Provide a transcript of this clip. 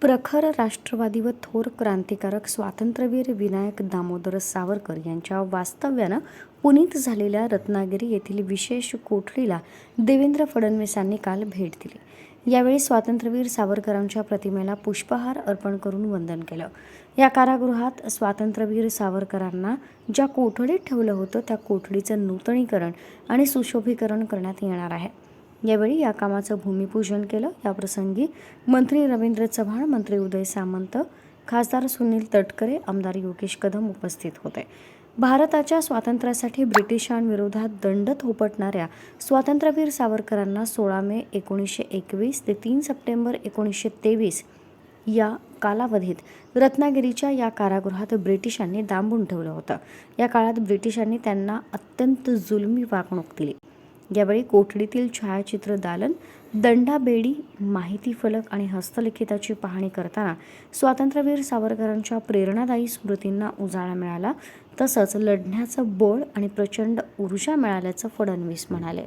प्रखर राष्ट्रवादी व थोर क्रांतिकारक स्वातंत्र्यवीर विनायक दामोदर सावरकर यांच्या वास्तव्यानं पुनीत झालेल्या रत्नागिरी येथील विशेष कोठडीला देवेंद्र फडणवीसांनी काल भेट दिली. यावेळी स्वातंत्र्यवीर सावरकरांच्या प्रतिमेला पुष्पहार अर्पण करून वंदन केलं. या कारागृहात स्वातंत्र्यवीर सावरकरांना ज्या कोठडीत ठेवलं होतं त्या कोठडीचं नूतनीकरण आणि सुशोभीकरण करण्यात येणार आहे. यावेळी या कामाचं भूमिपूजन केलं. याप्रसंगी मंत्री रवींद्र चव्हाण मंत्री उदय सामंत खासदार सुनील तटकरे आमदार योगेश कदम उपस्थित होते. भारताच्या स्वातंत्र्यासाठी ब्रिटिशांविरोधात दंड थोपटणाऱ्या स्वातंत्र्यवीर सावरकरांना सोळा मे एकोणीसशे एकवीस ते तीन सप्टेंबर एकोणीसशे तेवीस या कालावधीत रत्नागिरीच्या या कारागृहात ब्रिटिशांनी डांबून ठेवलं होतं. या काळात ब्रिटिशांनी त्यांना अत्यंत जुलमी वागणूक दिली. यावेळी कोठडीतील छायाचित्र दालन दंडाबेडी माहिती फलक आणि हस्तलिखिताची पाहणी करताना स्वातंत्र्यवीर सावरकरांच्या प्रेरणादायी स्मृतींना उजाळा मिळाला. तसंच लढण्याचं बळ आणि प्रचंड ऊर्जा मिळाल्याचं फडणवीस म्हणाले.